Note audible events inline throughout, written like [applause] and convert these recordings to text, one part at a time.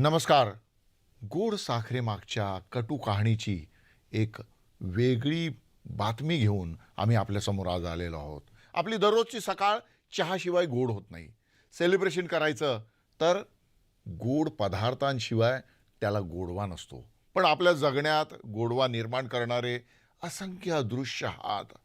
नमस्कार. गोड साखरेमागच्या कटू कहाणीची एक वेगळी बातमी घेऊन आम्ही आपल्यासमोर आज आलेलो आहोत. आपली दररोजची सकाळ चहाशिवाय गोड होत नाही. सेलिब्रेशन करायचं तर गोड पदार्थांशिवाय त्याला गोडवा नसतो. पण आपल्या जगण्यात गोडवा निर्माण करणारे असंख्य अदृश्य हात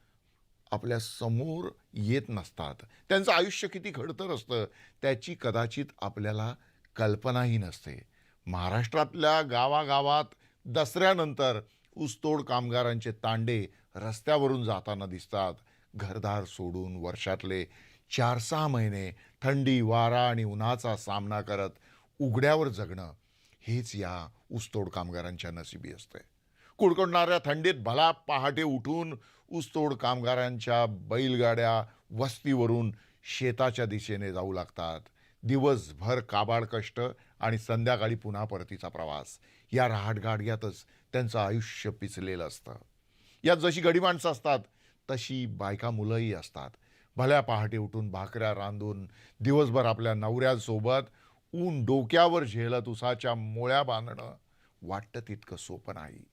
आपल्यासमोर येत नसतात. त्यांचं आयुष्य किती खडतर असतं त्याची कदाचित आपल्याला कल्पनाही नसते. महाराष्ट्रातल्या गावागावात दसऱ्यानंतर ऊसतोड कामगारांचे तांडे रस्त्यावरून जाताना दिसतात. घरदार सोडून वर्षातले चार सहा महिने थंडी वारा आणि उन्हाचा सामना करत उघड्यावर जगणं हेच या ऊसतोड कामगारांच्या नसिबी असते. कुडकुडणाऱ्या थंडीत भला पहाटे उठून ऊसतोड कामगारांच्या बैलगाड्या वस्तीवरून शेताच्या दिशेने जाऊ लागतात. दिवसभर काबाड कष्ट आणि संध्याकाळी पुन्हा परतीचा प्रवास. या रहाटगाडग्यातच त्यांचं आयुष्य पिचलेलं असतं. यात जशी गडी माणसं असतात तशी बायका मुलंही असतात. भल्या पहाटे उठून भाकऱ्या रांधून दिवसभर आपल्या नवऱ्यासोबत ऊन डोक्यावर झेलत उसाच्या मोळ्या बांधणं वाटतं तितकं सोपं नाही.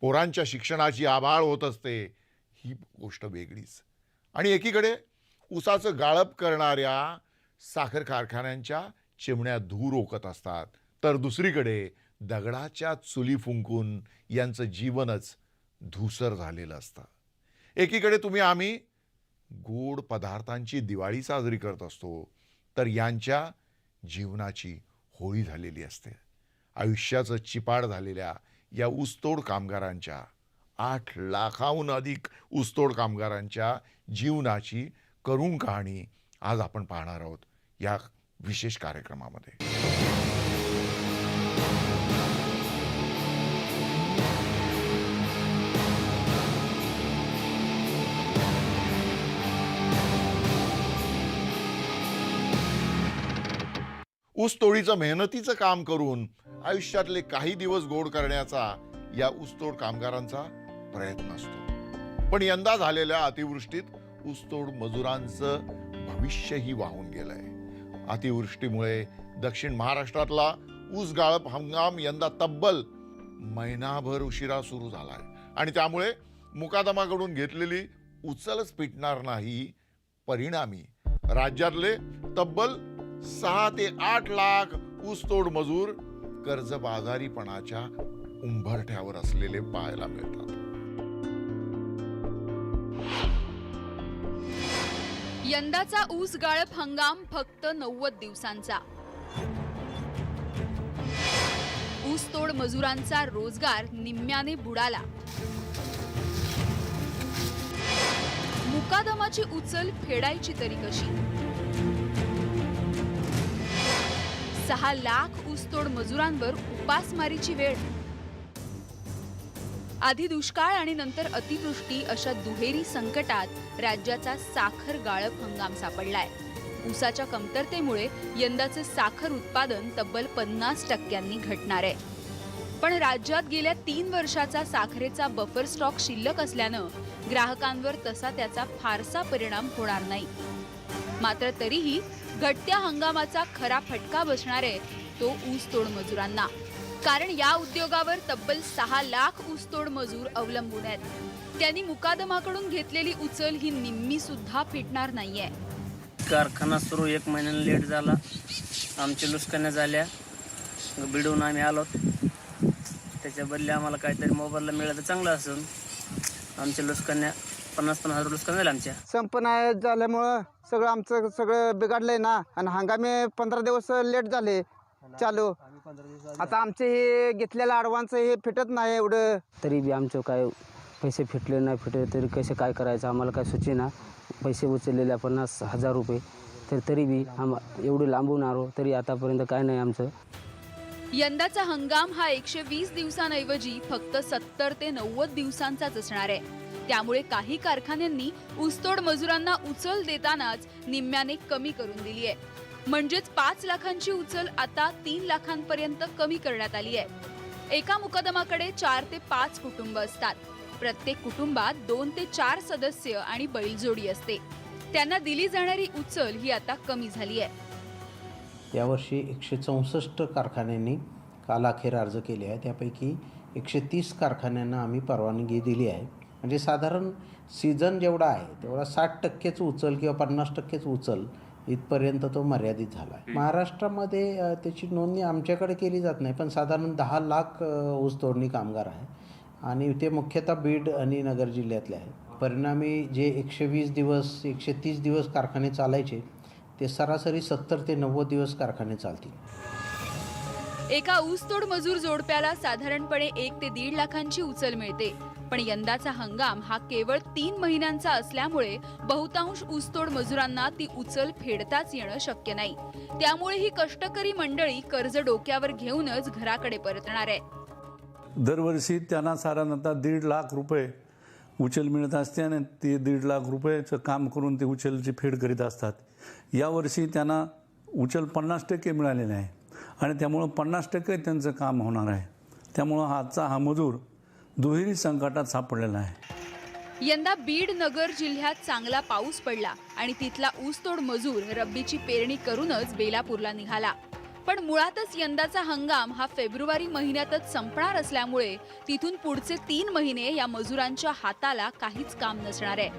पोरांच्या शिक्षणाची आभाळ होत असते ही गोष्ट वेगळीच. आणि एकीकडे उसाचं गाळप करणाऱ्या साखर कारखान्यांच्या चिमण्या धूर ओकत असतात. तर दुसरीकडे दगडाच्या चुली फुंकून यांचं जीवनच धूसर झालेलं असतं. एकीकडे तुम्ही आम्ही गोड पदार्थांची दिवाळी साजरी करत असतो तर यांच्या जीवनाची होळी झालेली असते. आयुष्याचं चिपाड झालेल्या या ऊसतोड कामगारांच्या आठ लाखाहून अधिक ऊसतोड कामगारांच्या जीवनाची करुण कहाणी आज आपण पाहणार आहोत. या विशेष कार्यक्रमामध्ये. ऊसतोडीचं मेहनतीचं काम करून आयुष्यातले काही दिवस गोड करण्याचा या ऊसतोड कामगारांचा प्रयत्न असतो. पण यंदा झालेल्या अतिवृष्टीत ऊसतोड मजुरांचं भविष्यही वाहून गेलंय. अतिवृष्टीमुळे दक्षिण महाराष्ट्रातला ऊस गाळप हंगाम यंदा तब्बल महिनाभर उशिरा सुरू झाला आहे आणि त्यामुळे मुकादमाकडून घेतलेली उचलच पिटणार नाही परिणामी. राज्यातले तब्बल सहा ते आठ लाख ऊसतोड मजूर कर्जबाजारीपणाच्या उंभरठ्यावर असलेले पाहायला मिळतात. यंदाचा ऊस गाळप हंगाम फक्त नव्वद दिवसांचा. ऊसतोड मजुरांचा रोजगार निम्म्याने बुडाला. मुकादमाची उचल फेडायची तरी कशी? सहा लाख ऊसतोड मजुरांवर उपासमारीची वेळ आधी दुष्काळ आणि नंतर अतिवृष्टी अशा दुहेरी संकटात राज्याचा साखर गाळप हंगाम सापडलाय. ऊसाच्या कमतरतेमुळे यंदाचे साखर उत्पादन तब्बल पन्नास टक्क्यांनी घटणार आहे. पण राज्यात गेल्या तीन वर्षाचा साखरेचा बफर स्टॉक शिल्लक असल्यानं ग्राहकांवर तसा त्याचा फारसा परिणाम होणार नाही. मात्र तरीही घटत्या हंगामाचा खरा फटका बसणार आहे तो ऊस तोड मजुरांना कारण या उद्योगावर तब्बल सहा लाख ऊसतोड मजूर अवलंबून आहेत. त्यांनी मुकादमाकडून घेतलेली उचल ही निम्मी सुद्धा फिटणार नाहीये. कारखाना सुरू एक महिन्यानं लेट झाला. आमच्या लुस्कान्या झाल्या. बिडून आम्ही आलो त्याच्या बदले आम्हाला काहीतरी मोबाईलला मिळालं तर चांगलं असेल. आमच्या लुस्कान्या पन्नास पन्नास हजार लुस्कान झाल्या आमच्या. संप नाही झाल्यामुळं सगळं आमचं सगळं बिघडलंय ना. आणि हंगामी पंधरा दिवस लेट झाले. चालू. आता आमचे हे घेतलेलं ॲडव्हान्स हे फिटत नाही एवढं. तरी बी आमचं काय पैसे फिटले नाही फिटले तरी कसे काय करायचं आम्हाला काय सुचेना? पैसे उचललेले पन्नास हजार रुपये. तर तरी बी आम एवढे लांबून आलो तरी आतापर्यंत काय नाही आमचं. यंदाचा हंगाम हा एकशे वीस दिवसांऐवजी फक्त सत्तर ते नव्वद दिवसांचाच असणार आहे. त्यामुळे काही कारखान्यांनी ऊसतोड मजुरांना उचल देतानाच निम्म्याने कमी करून दिली आहे म्हणजेच पाच लाखांची उचल आता तीन लाखांपर्यंत कमी करण्यात आली आहे. एका मुकदमाकडे चार ते पाच कुटुंब असतात. प्रत्येक कुटुंबात दोन ते चार सदस्य आणि बैलजोडी असते. त्यांना दिली जाणारी उचल ही आता कमी झाली आहे. यावर्षी एकशे चौसष्ट कारखान्यांनी कालाखेर अर्ज केले आहे त्यापैकी एकशे तीस कारखान्यांना आम्ही परवानगी दिली आहे. म्हणजे साधारण सीझन जेवढा आहे तेवढा साठ टक्केच उचल किंवा पन्नास टक्केच उचल इथपर्यंत तो मर्यादित झाला आहे महाराष्ट्रामध्ये त्याची नोंदणी आमच्याकडे केली जात नाही पण साधारण दहा लाख ऊसतोडणी कामगार आहे आणि ते मुख्यतः बीड आणि नगर जिल्ह्यातले आहेत. परिणामी जे एकशे वीस दिवस एकशे तीस दिवस कारखाने चालायचे ते सरासरी सत्तर ते नव्वद दिवस कारखाने चालतील. एका ऊसतोड मजूर जोडप्याला साधारणपणे एक ते दीड लाखांची उचल मिळते. पण यंदाचा हंगाम हा केवळ तीन महिन्यांचा असल्यामुळे बहुतांश ऊसतोड मजुरांना ती उचल फेडताच येणं शक्य नाही. त्यामुळे ही कष्टकरी मंडळी कर्ज डोक्यावर घेऊनच घराकडे परतणार आहे दरवर्षी त्यांना साधारणतः दीड लाख रुपये उचल मिळत असते आणि ते दीड लाख रुपयाचं काम करून ते उचलची फेड करीत असतात. यावर्षी त्यांना उचल पन्नास टक्के मिळालेले आहे आणि त्यामुळं पन्नास टक्के त्यांचं काम होणार आहे. त्यामुळं आजचा हा मजूर दुहेरी संकटात सापडलेला आहे. यंदा बीड नगर जिल्ह्यात चांगला पाऊस पडला आणि तिथला ऊसतोड मजूर रब्बीची पेरणी करूनच बेलापूरला निघाला. पण मुळातच यंदाचा हंगाम हा फेब्रुवारी महिन्यातच संपणार असल्यामुळे तिथून पुढचे तीन महिने या मजुरांच्या हाताला काहीच काम नसणार आहे.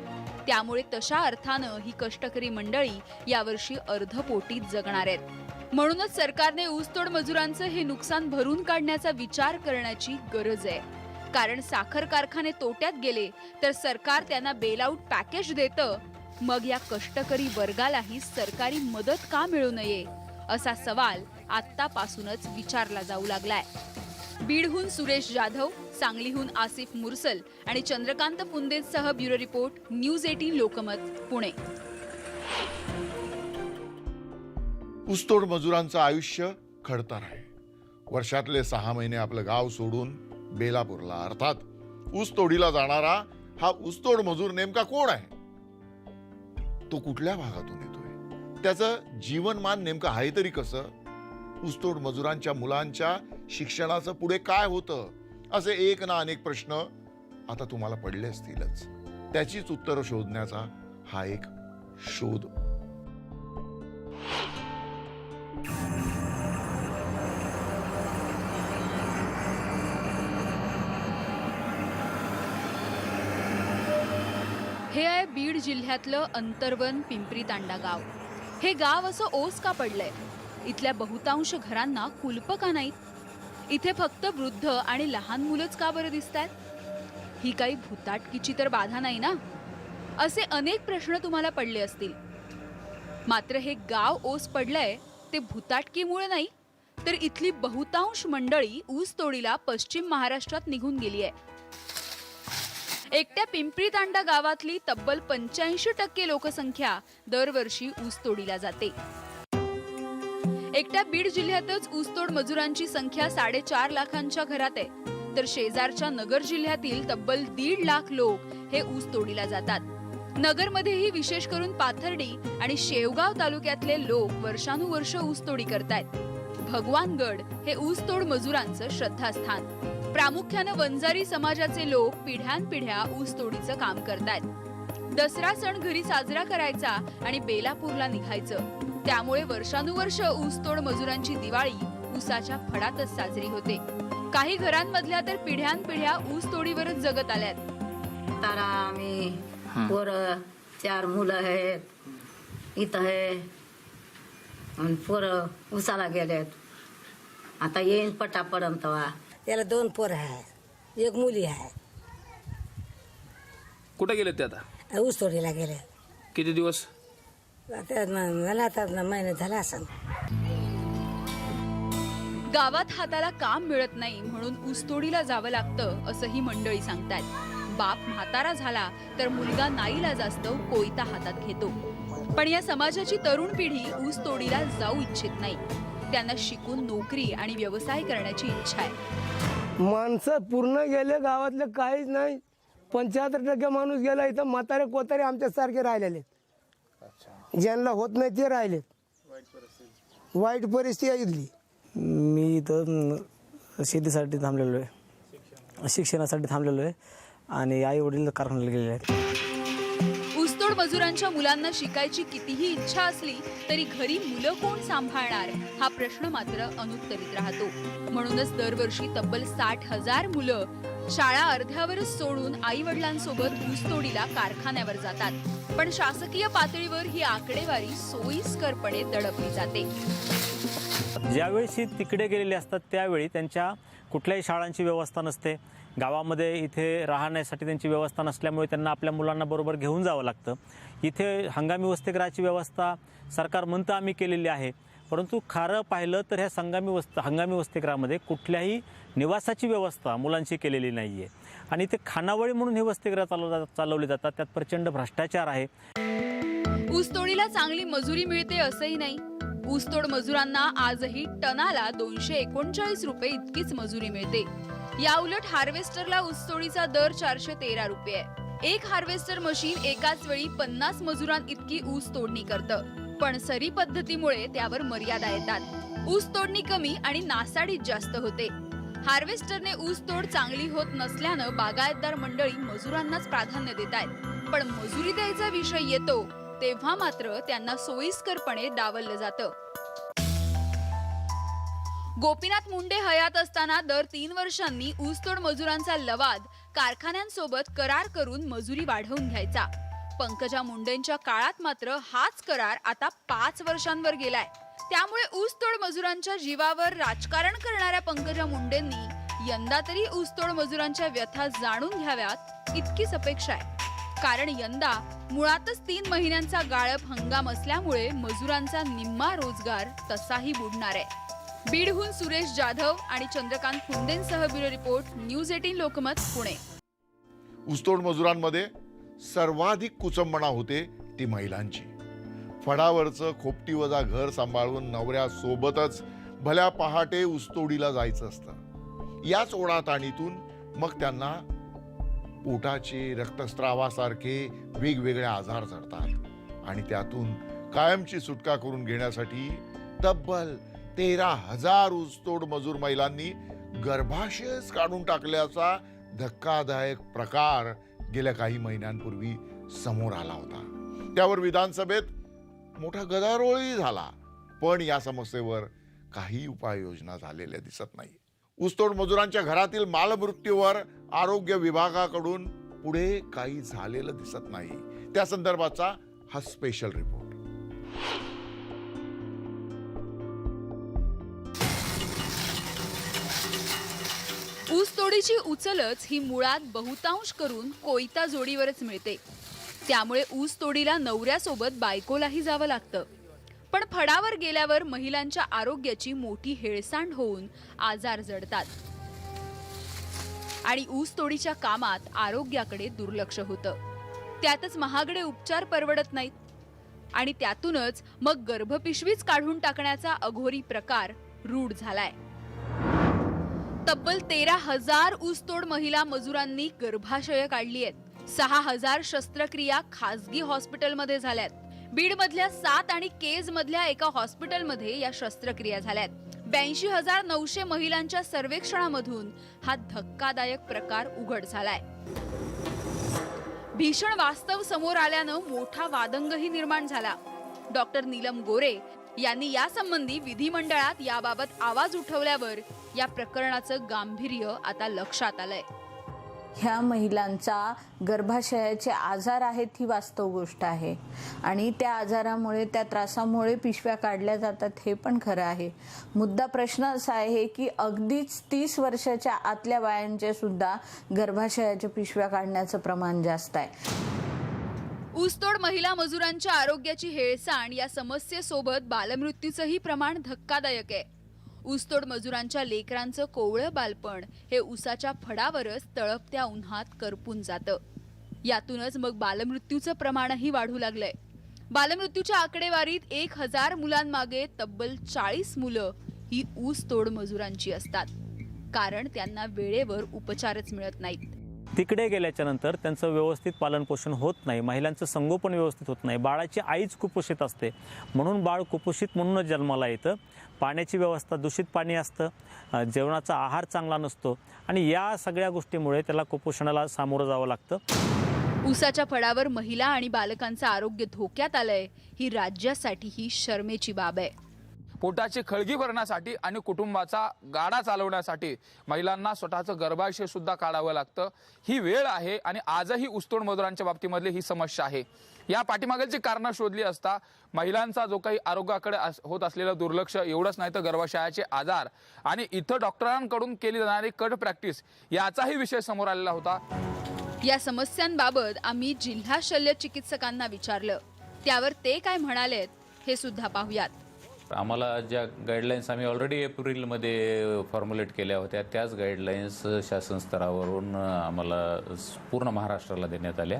त्यामुळे तशा अर्थानं ही कष्टकरी मंडळी यावर्षी अर्धपोटीत जगणार आहेत. म्हणूनच सरकारने ऊसतोड मजुरांचं हे नुकसान भरून काढण्याचा विचार करण्याची गरज आहे. कारण साखर कारखाने तोट्यात गेले तर सरकार त्यांना बेलआउट पॅकेज देतं. मग या कष्टकरी वर्गालाही सरकारी मदत का मिळू नये? असा सवाल आत्तापासूनच विचारला जाऊ लागलाय. बीडहून सुरेश जाधव सांगलीहून आसिफ मुरसल आणि Chandrakant पुंदेसह bureau report news eighteen Lokmat Pune. ऊसतोड मजुरांचं आयुष्य खडतर आहे. वर्षातले सहा महिने आपलं गाव सोडून बेलापूरला अर्थात ऊसतोडीला जाणारा हा ऊसतोड मजूर नेमका कोण आहे? तो कुठल्या भागातून येतोय? त्याचं जीवनमान नेमकं आहे तरी कसं? ऊसतोड मजुरांच्या मुलांच्या शिक्षणाचं पुढे काय होतं? असे एक ना अनेक प्रश्न आता तुम्हाला पडले असतीलच. त्याचीच उत्तरं शोधण्याचा हा एक शोध. हे आहे बीड जिल्ह्यातलं अंतर्वन पिंपरी तांडा गाव. हे गाव असं ओस का पडलंय? इथल्या बहुतांश घरांना कुलप का नाहीत? इथे फक्त वृद्ध आणि लहान मुलंच का बरं दिसत आहेत ही काही भूताटकीची तर बाधा नाही ना? असे अनेक प्रश्न तुम्हाला पडले असतील. मात्र हे गाव ओस पडलंय ते भूताटकीमुळे नाही तर इथली बहुतांश मंडळी ऊस तोडीला पश्चिम महाराष्ट्रात निघून गेली आहे एकट्या पिंपरी तांडा गावातली तब्बल पंच्याऐंशी टक्के लोकसंख्या दरवर्षी ऊसतोडीला जाते. एकट्या बीड जिल्ह्यातच ऊसतोड मजुरांची संख्या साडेचार लाखांच्या घरात आहे. तर शेजारच्या नगर जिल्ह्यातील तब्बल दीड लाख लोक हे ऊसतोडीला जातात. नगरमध्येही विशेष करून पाथर्डी आणि शेवगाव तालुक्यातले लोक वर्षानुवर्ष ऊसतोडी करतायत. भगवानगड हे ऊसतोड मजुरांचं श्रद्धास्थान. प्रामुख्यानं वंजारी समाजाचे लोक पिढ्यानपिढ्या ऊसतोडीचं काम करतायत. दसरा सण घरी साजरा करायचा आणि बेलापूरला निघायचं. त्यामुळे वर्षानुवर्ष ऊसतोड मजुरांची दिवाळी ऊसाच्या फडातच साजरी होते. काही घरांमधल्या तर पिढ्यानपिढ्या ऊसतोडीवरच जगत आल्यात. तारा आम्ही पोरं चार मुलं आहेत. इथं आहे. आणि पोरं उसाला गेलेत. आता येईन पटापर्यंत वा. त्याला दोन पोरं आहे एक मुली आहे कुठे गेले ते आता? ऊस तोडीला गेले. किती दिवस? आता म- मला आता महिना झाला असं गावात हाताला काम मिळत नाही म्हणून ऊसतोडीला जावं लागतं असं ही मंडळी सांगतात बाप म्हातारा झाला तर मुलगा नाईला जास्त कोयता हातात घेतो. पण या समाजाची तरुण पिढी ऊसतोडीला जाऊ इच्छित नाही. त्यांना शिकून नोकरी आणि व्यवसाय करण्याची इच्छा आहे. माणसं पूर्ण गेले गावातले काहीच नाही. पंच्याहत्तर टक्के माणूस गेला इथं म्हातारे कोतारे आमच्यासारखे राहिलेले. ज्यांना होत नाही ते राहिले. वाईट परिस्थिती आहे इथली. मी इथं शेतीसाठी थांबलेलो आहे. शिक्षणासाठी थांबलेलो आहे. आणि आई वडील कारखान्याला गेलेले आहेत. मजुरांच्या मुलांना शिकायची कितीही इच्छा असली तरी घरी मुलं कोण सांभाळणार? हा प्रश्न मात्र अनुत्तरित राहतो. म्हणूनच दरवर्षी तब्बल साठ हजार मुलं शाळा अर्ध्यावरच सोडून आई वडिलांसोबत ऊसतोडीला कारखान्यावर जातात. पण शासकीय पातळीवर ही आकडेवारी सोयीस्करपणे दडपली जाते. ज्यावेळी तिकडे गेलेले असतात त्यावेळी त्यांच्या कुठल्याही शाळांची व्यवस्था नसते. गावामध्ये इथे राहण्यासाठी त्यांची व्यवस्था नसल्यामुळे त्यांना आपल्या मुलांना बरोबर घेऊन जावं लागतं. इथे हंगामी वसतिगृहाची व्यवस्था सरकार म्हणतं आम्ही केलेली आहे. परंतु खारं पाहिलं तर ह्या संगामी वस्त हंगामी वसतिगृहामध्ये कुठल्याही निवासाची व्यवस्था मुलांची केलेली नाही आहे आणि इथे खानावळी म्हणून हे वसतिगृह चालव चालवले जातात. त्यात प्रचंड भ्रष्टाचार आहे. ऊसतोडीला चांगली मजुरी मिळते असंही नाही. ऊसतोड मजुरांना आजही टनाला दोनशे एकोणचाळीस रुपये इतकीच मजुरी मिळते. या उलट हार्वेस्टरला ऊसतोडीचा दर चारशे तेरा रुपये. आहे एक हार्वेस्टर मशीन एकाच वेळी पन्नास मजुरां इतकी ऊस तोडणी करतं. पण सरी पद्धतीमुळे त्यावर मर्यादा येतात. ऊस तोडणी कमी आणि नासाडीत जास्त होते. हार्वेस्टरने ऊस तोड चांगली होत नसल्यानं बागायतदार मंडळी मजुरांनाच प्राधान्य देत आहेत पण मजुरी द्यायचा विषय येतो तेव्हा मात्र त्यांना सोयीस्करपणे डावललं जातं. गोपीनाथ मुंडे हयात असताना दर तीन वर्षांनी ऊसतोड मजुरांचा लवाद कारखान्यांसोबत करार करून मजुरी वाढवून घ्यायचा. पंकजा मुंडेंच्या काळात मात्र हाच करार आता पाच वर्षांवर गेलाय. त्यामुळे ऊसतोड मजुरांच्या जीवावर राजकारण करणाऱ्या पंकजा मुंडेंनी यंदा तरी ऊसतोड मजुरांच्या व्यथा जाणून घ्याव्यात इतकीच अपेक्षा आहे. कारण यंदा मुळातच तीन महिन्यांचा गाळप हंगाम असल्यामुळे मजुरांचा निम्मा रोजगार तसाही बुडणार आहे. बीडहून सुरेश जाधव आणि Chandrakant फुंदेंसह bureau report news eighteen Lokmat Pune. ऊसतोड मजुरांमध्ये सर्वाधिक कुचंबणा होते ती महिलांची. फडावरचं खोपटी वजा घर सांभाळून नवऱ्यासोबतच भल्या पहाटे ऊसतोडीला जायचं असतं. याच ओढाताणीतून मग त्यांना पोटाचे रक्तस्रावासारखे वेगवेगळे आजार जडतात आणि त्यातून कायमची सुटका करून घेण्यासाठी तब्बल तेरा हजार ऊसतोड मजूर महिलांनी गर्भाशयच काढून टाकल्याचा धक्कादायक प्रकार गेल्या काही महिन्यांपूर्वी समोर आला होता. त्यावर विधानसभेत मोठा गदारोळही झाला पण या समस्येवर काही उपाययोजना झालेल्या दिसत नाही. ऊसतोड मजुरांच्या घरातील मालमृत्यूवर आरोग्य विभागाकडून पुढे काही झालेलं दिसत नाही. त्या संदर्भाचा हा स्पेशल रिपोर्ट जोडीची उचलच ही मुळात बहुतांश करून कोयता जोडीवरच मिळते. त्यामुळे ऊस तोडीला नवऱ्यासोबत बायकोलाही जावं लागतं. पण फडावर गेल्यावर महिलांच्या आरोग्याची मोठी हेळसांड होऊन आजार जडतात. आणि ऊस तोडीच्या कामात आरोग्याकडे दुर्लक्ष होतं. त्यातच महागडे उपचार परवडत नाहीत. आणि त्यातूनच मग गर्भपिशवीच काढून टाकण्याचा अघोरी प्रकार रूढ झालाय. तब्बल तेरा हजार ऊसतोड महिला मजुरांनी गर्भाशय काढली आहेत. सहा हजार शस्त्रक्रिया खासगी हॉस्पिटलमध्ये झाल्यात. बीड मधल्या सात आणि केज मधल्या एका हॉस्पिटलमध्ये या शस्त्रक्रिया झाल्यात. ब्याऐंशी हजार नऊशे महिलांच्या सर्वेक्षणामधून हा धक्कादायक प्रकार उघड झालाय. भीषण वास्तव समोर आल्यानं मोठा वादंगही निर्माण झाला. डॉक्टर नीलम गोरे यांनी यासंबंधी विधिमंडळात याबाबत आवाज उठवल्यावर या प्रकरणाचं गांभीर्य आता लक्षात आलंय. ह्या महिलांचा गर्भाशयाचे आजार आहेत ही वास्तव गोष्ट आहे. आणि त्या आजारामुळे त्या त्रासामुळे पिशव्या काढल्या जातात हे पण खरं आहे. मुद्दा प्रश्न असा आहे की अगदीच तीस वर्षाच्या आतल्या बायांचे सुद्धा गर्भाशयाच्या पिशव्या काढण्याचं प्रमाण जास्त आहे. ऊसतोड महिला मजुरांच्या आरोग्याची हेळसांड या समस्येसोबत बालमृत्यूचंही प्रमाण धक्कादायक आहे. ऊसतोड मजुरांच्या लेकरांचं कोवळं बालपण हे ऊसाच्या फडावरच तळपत्या उन्हात करपून जातं. यातूनच मग बालमृत्यूचं प्रमाणही वाढू लागलंय. बालमृत्यूच्या आकडेवारीत एक हजार मुलांमागे तब्बल चाळीस मुलं ही ऊसतोड मजुरांची असतात. कारण त्यांना वेळेवर उपचारच मिळत नाहीत. तिकडे गेल्याच्यानंतर त्यांचं व्यवस्थित पालनपोषण होत नाही. महिलांचं संगोपन व्यवस्थित होत नाही. बाळाची आईच कुपोषित असते. म्हणून बाळ कुपोषित म्हणूनच जन्माला येतं. पाण्याची व्यवस्था दूषित पाणी असतं. जेवणाचा आहार चांगला नसतो. आणि या सगळ्या गोष्टीमुळे त्याला कुपोषणाला सामोरं जावं लागतं. उसाच्या फळावर महिला आणि बालकांचं आरोग्य धोक्यात आलंय. ही राज्यासाठी ही शर्मेची बाब आहे. पोटाची खळगी भरण्यासाठी आणि कुटुंबाचा गाडा चालवण्यासाठी महिलांना स्वतःचं गर्भाशय सुद्धा काढावं लागतं. ही वेळ आहे आणि आजही उस्तोड मजुरांच्या बाबतीमधली ही समस्या आहे. या पाठीमागेची कारणं शोधली असता महिलांचा जो काही आरोग्याकडे होत असलेलं दुर्लक्ष एवढंच नाही तर गर्भाशयाचे आजार आणि इथं डॉक्टरांकडून केली जाणारी कट प्रॅक्टिस याचाही विषय समोर आलेला होता. या समस्यांबाबत आम्ही जिल्हा शल्य चिकित्सकांना विचारलं. त्यावर ते काय म्हणालेत हे सुद्धा पाहूयात. आम्हाला ज्या गाईडलाईन्स आम्ही ऑलरेडी एप्रिलमध्ये फॉर्म्युलेट केल्या होत्या त्याच गाईडलाईन्स शासन स्तरावरून आम्हाला पूर्ण महाराष्ट्राला देण्यात आल्या.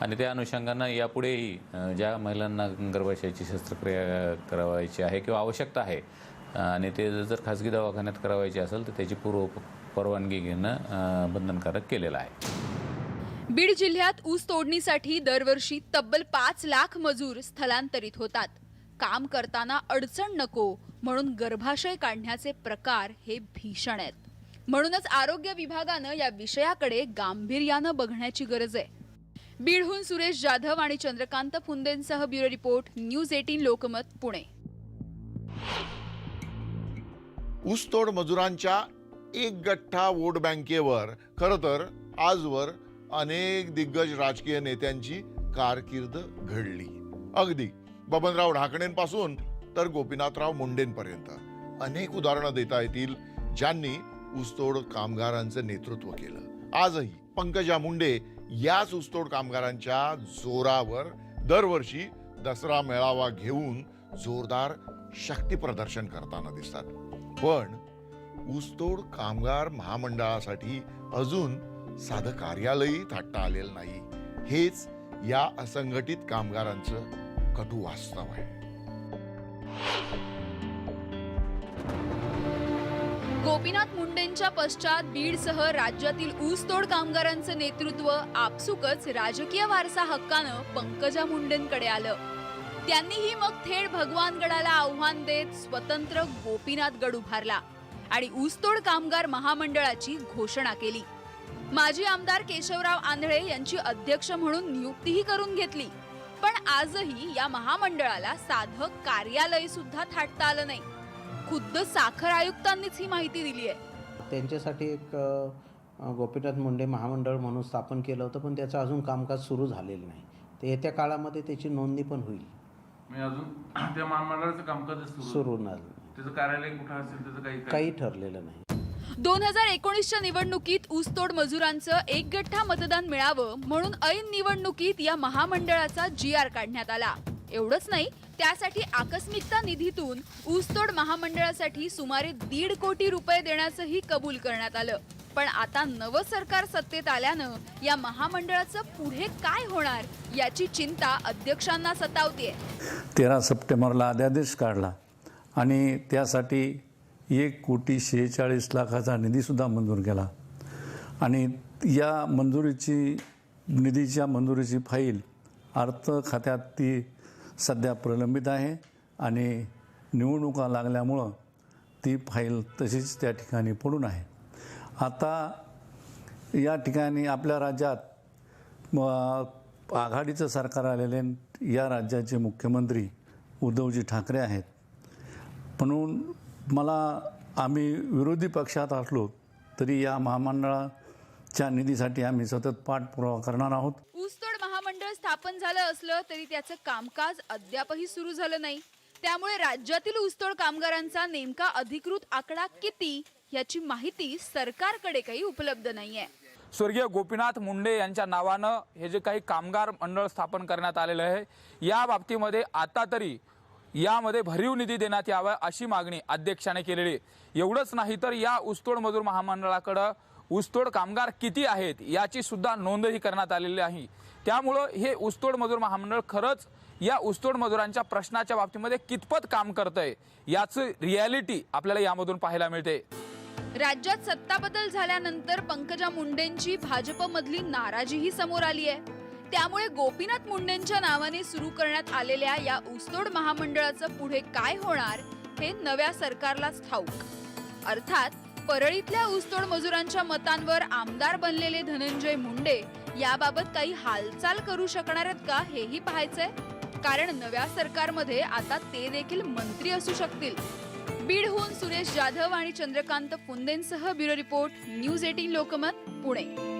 आणि त्या अनुषंगानं यापुढेही ज्या महिलांना गर्भाशयाची शस्त्रक्रिया करावायची आहे किंवा आवश्यकता आहे आणि ते जर खाजगी दवाखान्यात करावायची असेल तर त्याची पूर्व परवानगी घेणं बंधनकारक केलेलं आहे. बीड जिल्ह्यात ऊस तोडणीसाठी दरवर्षी तब्बल पाच लाख मजूर स्थलांतरित होतात. काम करताना अडचण नको म्हणून गर्भाशय काढण्याचे प्रकार हे भीषण आहेत. म्हणूनच आरोग्य विभागानं या विषयाकडे गांभीर्यानं बघण्याची गरज आहे. बीडहून सुरेश जाधव आणि Chandrakant फुंदेंसह bureau report news eighteen Lokmat Pune. ऊसतोड मजुरांच्या एक गठ्ठा वोट बँकेवर. खरं तर आजवर अनेक दिग्गज राजकीय नेत्यांची कारकीर्द घडली. अगदी. बबनराव ढाकणेंपासून तर गोपीनाथराव मुंडेंपर्यंत. अनेक उदाहरणं देता येतील ज्यांनी ऊसतोड कामगारांचं नेतृत्व केलं. आजही पंकजा मुंडे याच ऊसतोड कामगारांच्या जोरावर दरवर्षी दसरा मेळावा घेऊन जोरदार शक्ती प्रदर्शन करताना दिसतात. पण ऊसतोड कामगार महामंडळासाठी अजून साधं कार्यालयही थाटता आलेलं नाही. हेच या असंघटित कामगारांचं कटू वास्तव आहे. गोपीनाथ मुंडेंच्या पश्चात बीडसह राज्यातील ऊसतोड कामगारांचं नेतृत्व आपसुकच राजकीय वारसा हक्कानं पंकजा मुंडेंकडे आलं. त्यांनीही मग थेट भगवानगडाला आव्हान देत स्वतंत्र गोपीनाथ गड उभारला आणि ऊसतोड कामगार महामंडळाची घोषणा केली. माजी आमदार केशवराव आंधळे यांची अध्यक्ष म्हणून नियुक्तीही करून घेतली. पण आजही या महामंडळाला साधं कार्यालय सुद्धा थाटता आलं नाही. खुद्द साखर आयुक्तांनीच ही माहिती दिली आहे. त्यांच्यासाठी एक अ, गोपीनाथ मुंडे महामंडळ म्हणून स्थापन केलं होतं पण त्याचं अजून कामकाज सुरू झालेलं नाही. तर येत्या काळामध्ये त्याची नोंदणी पण होईल. म्हणजे अजून [clears throat] त्या महामंडळाचं कामकाज सुरू नाही. त्याचं कार्यालय कुठं असेल त्याचं काही काही ठरलेलं नाही. दोन हजार एकोणीसच्या निवडणुकीत ऊसतोड मजुरांचं एक गठ्ठा मतदान मिळावं म्हणून ऐन निवडणुकीत या महामंडळाचा जी आर काढण्यात आला. एवढंच नाही त्यासाठी आकस्मिकता निधीतून ऊसतोड महामंडळासाठी सुमारे दीड कोटी रुपये देण्याचंही कबूल करण्यात आलं. पण आता नवं सरकार सत्तेत आल्यानं या महामंडळाचं पुढे काय होणार याची चिंता अध्यक्षांना सतावतीये. तेरा सप्टेंबरला अध्यादेश काढला आणि त्यासाठी एक कोटी शेहेचाळीस लाखाचा निधीसुद्धा मंजूर केला. आणि या मंजुरीची निधीच्या मंजुरीची फाईल अर्थ खात्यात ती सध्या प्रलंबित आहे आणि निवडणुका लागल्यामुळं ती फाईल तशीच त्या ठिकाणी पडून आहे. आता या ठिकाणी आपल्या राज्यात आघाडीचं सरकार आलेले या राज्याचे मुख्यमंत्री उद्धवजी ठाकरे आहेत. म्हणून मला आम्ही विरोधी पक्षात असलो तरी या महामंडळाच्या निधीसाठी आम्ही सतत पाठपुरावा करणार आहोत. ऊसतोड महामंडळ स्थापन झालं असलं तरी त्याचं कामकाज अद्यापही सुरू झालं नाही. त्यामुळे राज्यातील ऊसतोड कामगारांचा नेमका अधिकृत आकडा किती याची माहिती सरकारकडे काही उपलब्ध नाहीये. स्वर्गीय गोपीनाथ मुंडे यांच्या नावानं हे जे काही कामगार मंडळ स्थापन करण्यात आलेलं आहे या बाबतीमध्ये आता तरी यामध्ये भरीव निधी देण्यात यावा अशी मागणी अध्यक्षाने केलेली. आहे. एवढंच नाही तर या ऊसतोड मजूर महामंडळाकडं ऊसतोड कामगार किती आहेत याची सुद्धा नोंदही करण्यात आलेली आहे. त्यामुळं हे ऊसतोड मजूर महामंडळ खरंच या ऊसतोड मजुरांच्या प्रश्नाच्या बाबतीमध्ये कितपत काम करतंय याचं रियालिटी आपल्याला यामधून पाहायला मिळते. राज्यात सत्ता बदल झाल्यानंतर पंकजा मुंडेंची भाजपमधली नाराजीही समोर आली आहे. त्यामुळे गोपीनाथ मुंडेंच्या नावाने सुरू करण्यात आलेल्या या ऊसतोड महामंडळाचं पुढे काय होणार हे नव्या सरकारलाच ठाऊक. अर्थात परळीतल्या ऊसतोड मजुरांच्या मतांवर आमदार बनलेले धनंजय मुंडे याबाबत काही हालचाल करू शकणार आहेत का हेही पाहायचंय? कारण नव्या सरकारमध्ये आता ते देखील मंत्री असू शकतील. बीडहून सुरेश जाधव आणि Chandrakant फुंदेंसह bureau report news eighteen Lokmat Pune.